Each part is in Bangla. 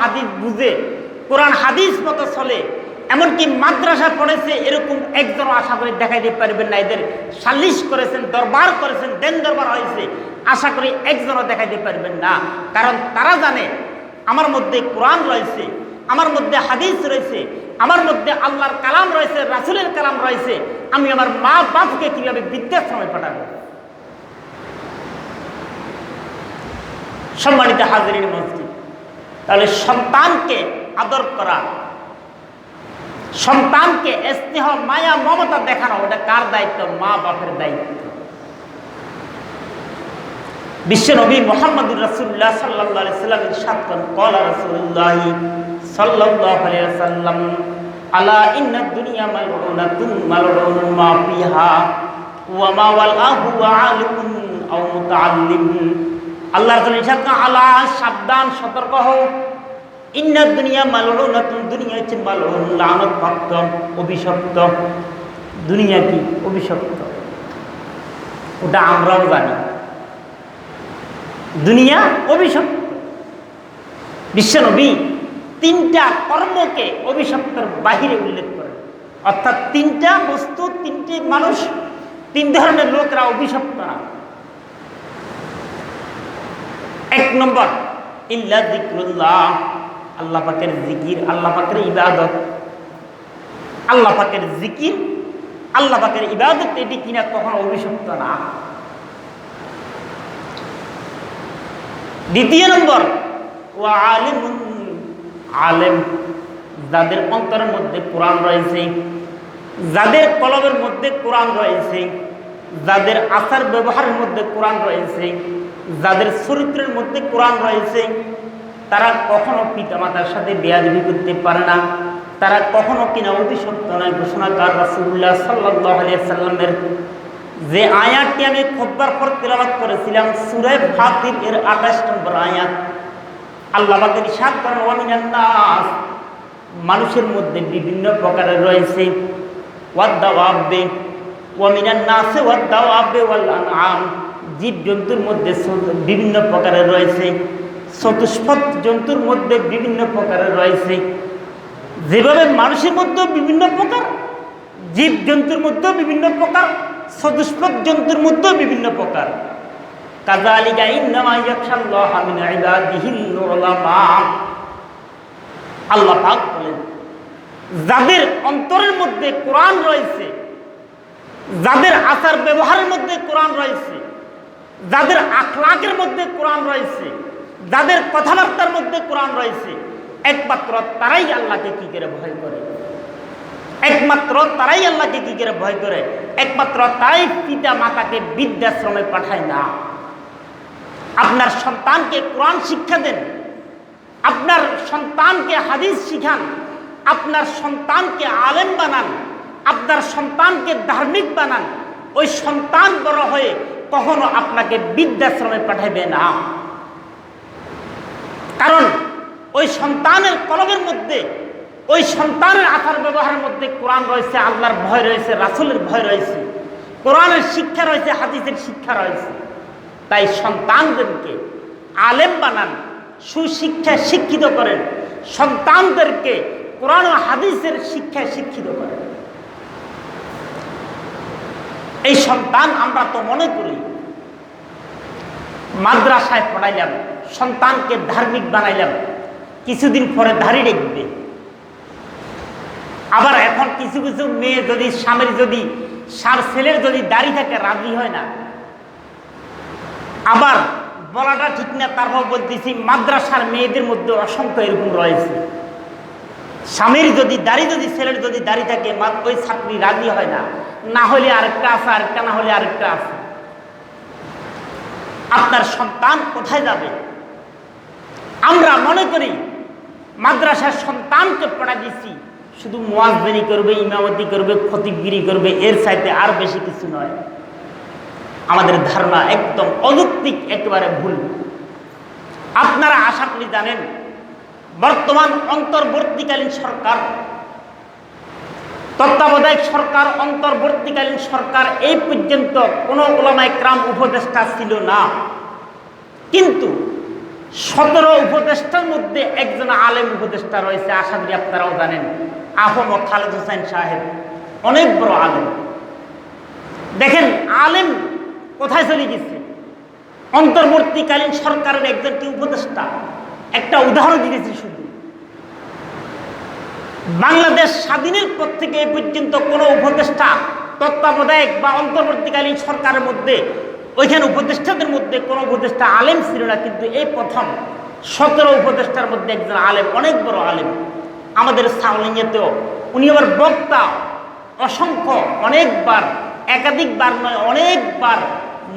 হাদিস বুঝে, কোরআন হাদিস মতো চলে, এমনকি মাদ্রাসা পড়েছে, এরকম একজন আশা করি দেখাইতে পারবেন না, এদের সালিশ করেছেন, দরবার করেছেন, দেন দরবার হয়েছে, আশা করি একজনও দেখাইতে পারবেন না। কারণ তারা জানে, আমার মধ্যে কোরআন রয়েছে, আমার মধ্যে হাদিস রয়েছে, আমার মধ্যে আল্লাহর কালাম রয়েছে, রাসুলের কালাম রয়েছে, আমি আমার মা বাপকে কীভাবে বৃদ্ধাশ্রমে পাঠাবো? সম্মানিত হাজির মসজিদ তাহলে সন্তানকে আদর করা, সন্তানকে স্নেহ, মায়া, মমতা দেখানো, ওটা কার দায়িত্ব? মা বাপের দায়িত্ব। বিশ্ব নবী মোহাম্মদুর রাসুল্লাহ সাল্লাহ সাল্লাম ইরশাদ কলা রাসূলুল্লাহ সাল্লাল্লাহু আলাইহি ওয়াসাল্লাম আলা ইন্না দুনিয়া মালউনাতুন মালউন মা ফিহা, ওয়া মা ওয়ালাহু আলিমুন আও মুতাআল্লিম। আল্লাহ রাসূল ইরশাদ করেন আলা সাবধান, সতর্ক হও। ইন্না দুনিয়া মালউনাতুন দুনিয়া হচ্ছে মালউন লানত প্রাপ্ত অভিশপ্ত। দুনিয়া কি? অভিশপ্ত। ওটা আমরাও জানি। দুনিয়া অভিশপ্ত। বিশ্বনবী তিনটা কর্মকে অভিশপ্তর বাহিরে উল্লেখ করে অর্থাৎ তিনটা বস্তু, তিনটে মানুষ, তিন ধরনের লোকরা অভিশপ্ত না। এক নম্বর, ইল্লা জিক্রুল্লাহ আল্লাহ পাকের জিকির, আল্লাহ পাকের ইবাদত। আল্লাহ পাকের জিকির, আল্লাহ পাকের ইবাদত এটি কিনা কখনো অভিশপ্ত না। দ্বিতীয় নম্বর ও আলিম আলেম, যাদের অন্তরের মধ্যে কোরআন রয়েছে, যাদের কলমের মধ্যে কোরআন রয়েছে, যাদের আচার ব্যবহারের মধ্যে কোরআন রয়েছে যাদের চরিত্রের মধ্যে কোরআন রয়েছে, তারা কখনো পিতামাতার সাথে বেয়াদবি করতে পারে না। তারা কখনো কিনা অভিশপ্ত নয় ঘোষণা ঘোষণাকার রাসুল্লাহ সাল্লাহ সাল্লামের যে আয়াতটি আমি খোদ্বার পর তেলাবাদ করেছিলাম, সুরে ফাতির এর আঠাশ নম্বর আয়াত। আল্লাহ বাকের সাত করেন ওয়ামিনান্নাস মানুষের মধ্যে বিভিন্ন প্রকারের রয়েছে। ওয়াদ্দাওয়াব্বে ওয়ামিনান নাসে ওয়াদ্দাওয়াব্বে ওয়াল আনআম জীব জন্তুর মধ্যে বিভিন্ন প্রকারের রয়েছে। চতুষ্পদ জন্তুর মধ্যে বিভিন্ন প্রকারের রয়েছে। যেভাবে মানুষের মধ্যেও বিভিন্ন প্রকার জীব জন্তুর মধ্যেও বিভিন্ন প্রকার, চতুষ্পদ জন্তুর মধ্যেও বিভিন্ন প্রকার। উলামা। আল্লাহ বলেন, যাদের অন্তরের মধ্যে কোরআন রয়েছে, যাদের আচার ব্যবহারের মধ্যে কোরআন রয়েছে যাদের আখলাকের মধ্যে কোরআন রয়েছে, যাদের কথাবার্তার মধ্যে কোরআন রয়েছে, একমাত্র তারাই আল্লাহকে কি করে ভয় করে? একমাত্র তারাই আল্লাহকে কি করে ভয় করে? একমাত্র তারাই পিতা মাতাকে বৃদ্ধাশ্রমে পাঠায় না। আপনার সন্তানকে কোরআন শিক্ষা দেন, আপনার সন্তানকে হাদিস শিখান, আপনার সন্তানকে আলেম বানান, আপনার সন্তানকে ধার্মিক বানান, ওই সন্তান বড় হয়ে কখনো আপনাকে বৃদ্ধাশ্রমে পাঠাবে না। কারণ ওই সন্তানের কলমের মধ্যে, ওই সন্তানের আচার ব্যবহারের মধ্যে কোরআন রয়েছে, আল্লাহর ভয় রয়েছে, রাসুলের ভয় রয়েছে, কোরআনের শিক্ষা রয়েছে, হাদিসের শিক্ষা রয়েছে। তাই সন্তানদেরকে আলেম বানান, সুশিক্ষা শিক্ষিত করেন, সন্তানদেরকে কোরআন ও হাদিসের শিক্ষায় শিক্ষিত করেন। এই সন্তান আমরা তো মনে করি। মাদ্রাসায় পড়াইলাম, সন্তানকে ধার্মিক বানাইলাম, কিছুদিন পরে ধারি রেখবে আবার এখন কিছু কিছু মেয়ে যদি, স্বামীর যদি, সার ছেলের যদি দাড়ি থাকে, রাজি হয় না। আবার বলাটা ঠিক না, তারপর বলতেছি, মাদ্রাসার মেয়েদের মধ্যে অসংখ্য এরকম রয়েছে। স্বামীর যদি দাড়ি, যদি ছেলের যদি দাড়ি থাকে ওই ছাত্রী, রাজি হয় না। না হলে আরেকটা আছে, আরেকটা না হলে আরেকটা আছে। আপনার সন্তান কোথায় যাবে? আমরা মনে করি মাদ্রাসার সন্তানকে পড়া দিচ্ছি শুধু মোয়াজবেরি করবে, ইমামতি করবে খতিবগিরি করবে, এর চাইতে আর বেশি কিছু নয়। আমাদের ধারণা একদম অযৌক্তিক একেবারে ভুল। আপনারা আশা করি জানেন বর্তমান অন্তর্বর্তীকালীন সরকার, তত্ত্বাবধায়ক সরকার, অন্তর্বর্তীকালীন সরকার এই পর্যন্ত কোনো ওলামায় ক্রাম উপদেষ্টা ছিল না। কিন্তু সতেরো উপদেষ্টার মধ্যে একজন আলেম উপদেষ্টা রয়েছে, আশা করি আপনারাও জানেন, আহম খালেদ হোসেন সাহেব। অনেক বড় আলেম। দেখেন, আলেম কোথায় চলে গেছে? অন্তর্বর্তীকালীন সরকারের একজন কি উপদেষ্টা? একটা উদাহরণ দিতেছি শুধু। বাংলাদেশ স্বাধীনের পর থেকে এ পর্যন্ত কোনো উপদেষ্টা, তত্ত্বাবধায়ক বা অন্তর্বর্তীকালীন সরকারের মধ্যে, ওইখানে উপদেষ্টাদের মধ্যে কোনো উপদেষ্টা আলেম ছিল না, কিন্তু এই প্রথম সতেরো উপদেষ্টার মধ্যে একজন আলেম, অনেক বড় আলেম। আমাদের সাউলিংয়েতেও উনি আবার বক্তা, অসংখ্য, অনেকবার, একাধিকবার নয়, অনেকবার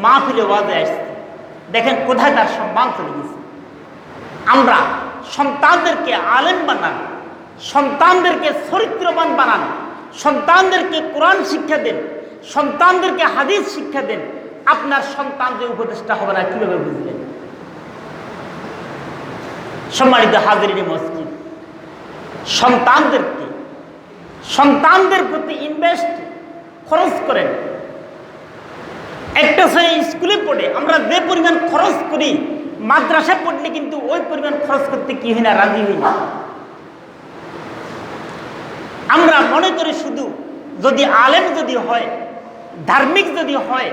মাহফিলে ওয়াজে আসছে। দেখেন কোথায় তার সম্মান চলে গেছে। আমরা সন্তানদেরকে আলেম বানান, সন্তানদেরকে চরিত্রবান বানান, সন্তানদেরকে কোরআন শিক্ষা দেন, সন্তানদেরকে হাদিস শিক্ষা দেন। আপনার সন্তান যে উপদেষ্টা হবে না, কীভাবে বুঝলেন সম্মানিত হাজিরিনী মসজিদ, সন্তানদেরকে, সন্তানদের প্রতি ইনভেস্ট খরচ করেন। একটা ছেলে স্কুলে পড়ে, আমরা যে পরিমাণ খরচ করি মাদ্রাসা পড়লে কিন্তু ওই পরিমাণ খরচ করতে কি হয় না, রাজি হই না। আমরা মনে করি শুধু যদি আলেম যদি হয়, ধার্মিক যদি হয়,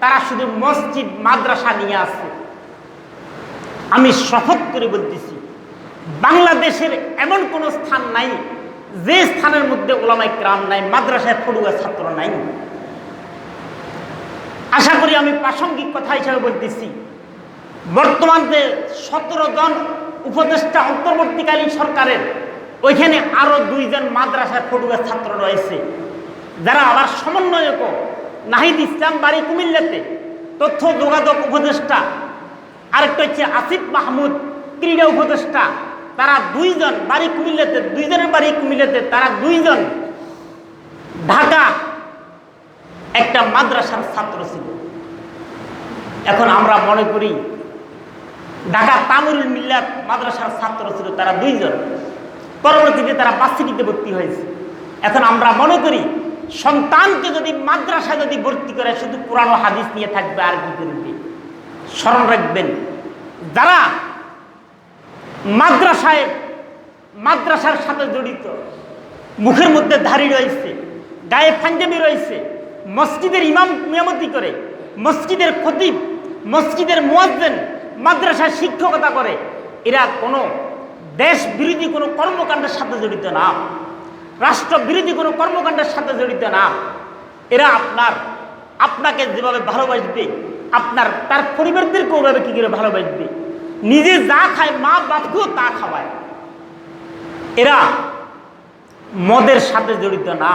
তারা শুধু মসজিদ, মাদ্রাসা নিয়ে আসে আমি শপথ করে বলতেছি, বাংলাদেশের এমন কোনো স্থান নাই, যে স্থানের মধ্যে ওলামাই ক্রাম নাই, মাদ্রাসায় পড়ুয়া ছাত্র নাই। আশা করি আমি প্রাসঙ্গিক কথা হিসাবে বলতেছি বর্তমান সতেরো জন উপদেষ্টা অন্তর্বর্তীকালীন সরকারের। ওইখানে আরও দুইজন মাদ্রাসায় পড়ুয়া ছাত্র রয়েছে। যারা আবার সমন্বয়ক নাহিদ ইসলাম বাড়ি কুমিল্লাতে তথ্য যোগাযোগ উপদেষ্টা। আরেকটা হচ্ছে আসিফ মাহমুদ, ক্রীড়া উপদেষ্টা। তারা দুইজন বাড়ি কুমিল্লাতে, দুইজনের বাড়ি কুমিল্লাতে তারা দুইজন ঢাকা একটা মাদ্রাসার ছাত্র ছিল। এখন আমরা মনে করি ঢাকা তামুরুল মিল্লাত মাদ্রাসার ছাত্র ছিল তারা দুইজন। পরবর্তীতে তারা বাসিটিতে ভর্তি হয়েছে। এখন আমরা মনে করি, সন্তানকে যদি মাদ্রাসা যদি ভর্তি করে, শুধু পুরানো হাদিস নিয়ে থাকবে আর কি করবে? স্মরণ রাখবেন, যারা মাদ্রাসায়, মাদ্রাসার সাথে জড়িত, মুখের মধ্যে ধারি রয়েছে, গায়ে পাঞ্জাবি রয়েছে, মসজিদের ইমাম নিয়ামতি করে, মসজিদের খতিব, মসজিদের মোয়াজ্জেন মাদ্রাসায় শিক্ষকতা করে, এরা কোনো দেশ বিরোধী কোনো কর্মকাণ্ডের সাথে জড়িত না রাষ্ট্র বিরোধী কোনো কর্মকাণ্ডের সাথে জড়িত না। এরা আপনার, আপনাকে যেভাবে ভালোবাসবে, আপনার, তার পরিবারদেরকেও ওভাবে কী করে ভালোবাসবে? নিজে যা খায়, মা বাপকেও তা খাওয়ায়। এরা মদের সাথে জড়িত না।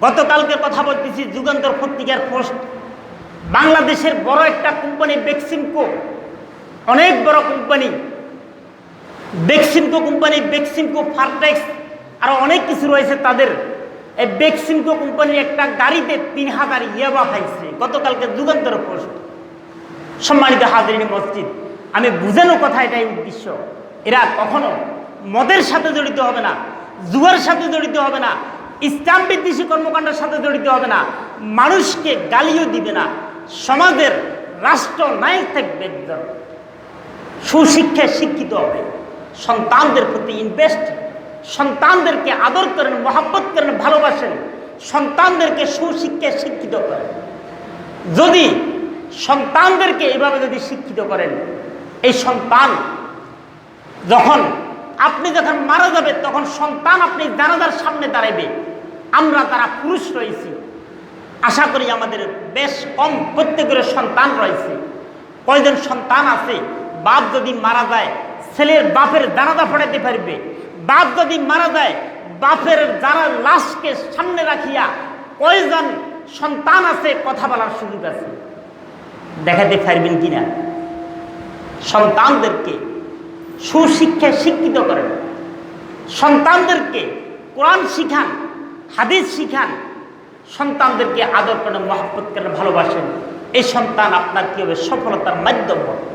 গতকালকে কথা বলতেছি যুগান্তর পত্রিকার পোস্ট, বাংলাদেশের বড় একটা কোম্পানি, বেক্সিমকো অনেক বড় কোম্পানি বেক্সিমকো কোম্পানি বেক্সিমকো ফার্টেক্স আরও অনেক কিছু রয়েছে তাদের। এই বেক্সিমকো কোম্পানির একটা গাড়িতে তিন হাজার ইয়াবা পাইছে গতকালকে যুগান্তর পোস্ট। সম্মানিত হাজরিনী মসজিদ, আমি বুঝানো কথা এটাই উদ্দেশ্য। এরা কখনো মদের সাথে জড়িত হবে না, জুয়ার সাথে জড়িত হবে না, ইসলাম বিদ্বেষী কর্মকাণ্ডের সাথে জড়িত হবে না, মানুষকে গালিও দিবে না। সমাজের রাষ্ট্র নায়ক থাকবে একজন। সুশিক্ষায় শিক্ষিত হবে। সন্তানদের প্রতি ইনভেস্ট সন্তানদেরকে আদর করেন, মহাব্বত করেন, ভালোবাসেন। সন্তানদেরকে সুশিক্ষায় শিক্ষিত করেন। যদি সন্তানদেরকে এভাবে যদি শিক্ষিত করেন, এই সন্তান যখন আপনি যখন মারা যাবে, তখন সন্তান আপনি জানাজার সামনে দাঁড়াইবে। আমরা তারা পুরুষ রয়েছি, আশা করি আমাদের বেশ কম প্রত্যেকের সন্তান রয়েছে। কয়জন সন্তান আছে? বাপ যদি মারা যায়, ছেলের বাপের জানাজা পড়াইতে পারবে। বাপ যদি মারা যায়, বাপের যারা লাশকে সামনে রাখিয়া কয়জন সন্তান আছে কথা বলার সুযোগ আছে। দেখাতে পারবেন কিনা? সন্তানদেরকে সুশিক্ষায় শিক্ষিত করেন। সন্তানদেরকে কোরআন শিখান, হাদিস শিখান, সন্তানদেরকে আদর করেন, মহাব্বত করেন, ভালোবাসেন। এই সন্তান আপনার কি হবে? সফলতার মাধ্যম হবে।